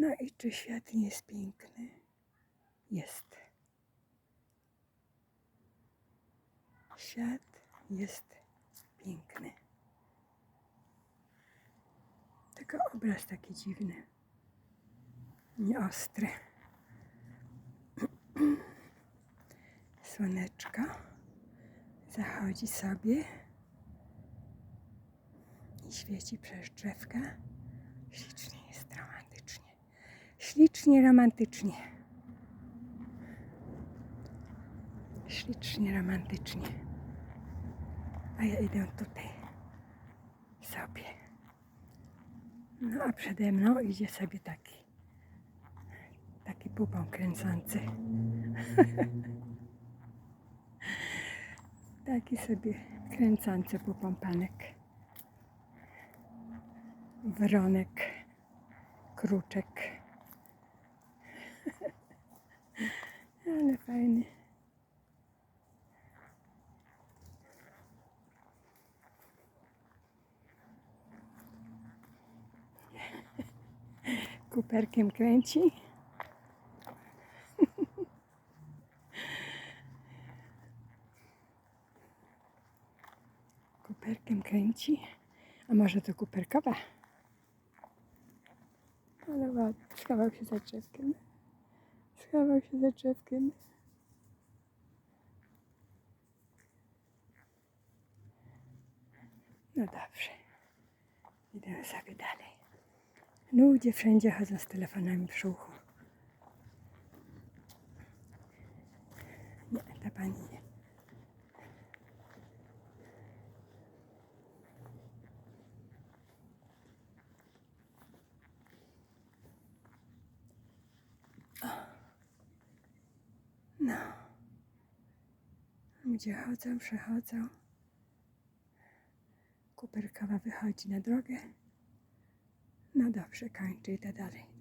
No i czy świat nie jest piękny? Jest. Świat jest piękny. Tylko obraz taki dziwny. Nieostry. Słoneczko zachodzi sobie i świeci przez drzewka. Ślicznie romantycznie. Ślicznie romantycznie. A ja idę tutaj sobie. No a przede mną idzie sobie taki taki pupą kręcący. taki sobie kręcący pupą panek. Wronek, kruczek. Ale fajny. Kuperkiem kręci. Kuperkiem kręci. A może to kuperkowa? Ale ładnie. Schował się za. Schował się za drzewkiem. No dobrze. Idę sobie dalej. Ludzie wszędzie chodzą z telefonami w uchu. Nie, ta pani nie. No. Ludzie chodzą, przechodzą. Kuperkowa wychodzi na drogę. No dobrze, kończy, idę dalej do domku.